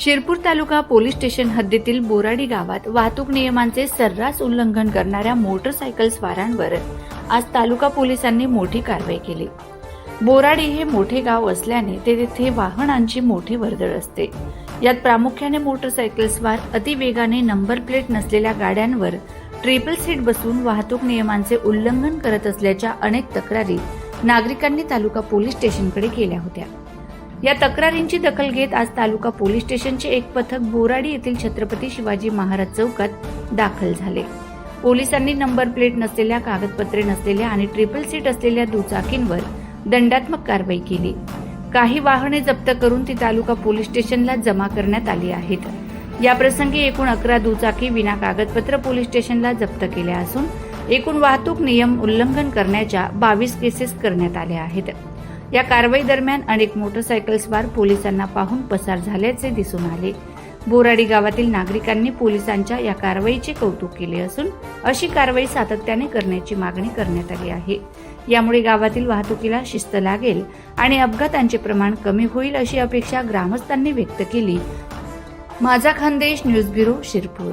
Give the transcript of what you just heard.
शिरपूर तालुका police station हद्दीतील बोराडी गावात वाहतूक नियमांचे सर्रास उल्लंघन करणाऱ्या मोटरसायकल स्वारांवर आज तालुका पोलिसांनी मोठी कारवाई केली. बोराडी हे मोठे गाव असल्याने ते तेथे वाहनांची मोठी वर्दळ असते. यात प्रामुख्याने मोटरसायकल स्वार अतिवेगाने नंबर प्लेट नसलेल्या गाड्यांवर ट्रिपल सीट बसून वाहतूक नियमांचे उल्लंघन करत असल्याच्या अनेक तक्रारी नागरिकांनी तालुका पोलीस स्टेशनकडे केल्या होत्या. या तक्रारींची दखल घेत आज तालुका पोलीस स्टेशनचे एक पथक बोराडी येथील छत्रपती शिवाजी महाराज चौकात दाखल झाले. पोलिसांनी नंबर प्लेट नसलेल्या कागदपत्रे नसलेल्या आणि ट्रिपल सीट असलेल्या दुचाकींवर दंडात्मक कारवाई केली. काही वाहने जप्त करून ती तालुका पोलीस स्टेशनला जमा करण्यात आली आहेत. या प्रसंगी एकूण अकरा दुचाकी विना कागदपत्र पोलीस स्टेशनला जप्त केल्या असून एकूण वाहतूक नियम उल्लंघन करण्याच्या बावीस केसेस करण्यात आल्या आहेत. या कारवाई दरम्यान अनेक मोटरसायकल स्वार पोलिसांना पाहून पसार झाल्याचे दिसून आले. बोराडी गावातील नागरिकांनी पोलिसांच्या या कारवाईचे कौतुक केले असून अशी कारवाई सातत्याने करण्याची मागणी करण्यात आली आहे. यामुळे गावातील वाहतुकीला शिस्त लागेल आणि अपघातांचे प्रमाण कमी होईल अशी अपेक्षा ग्रामस्थांनी व्यक्त केली. माझा खानदेश न्यूज ब्युरो शिरपूर.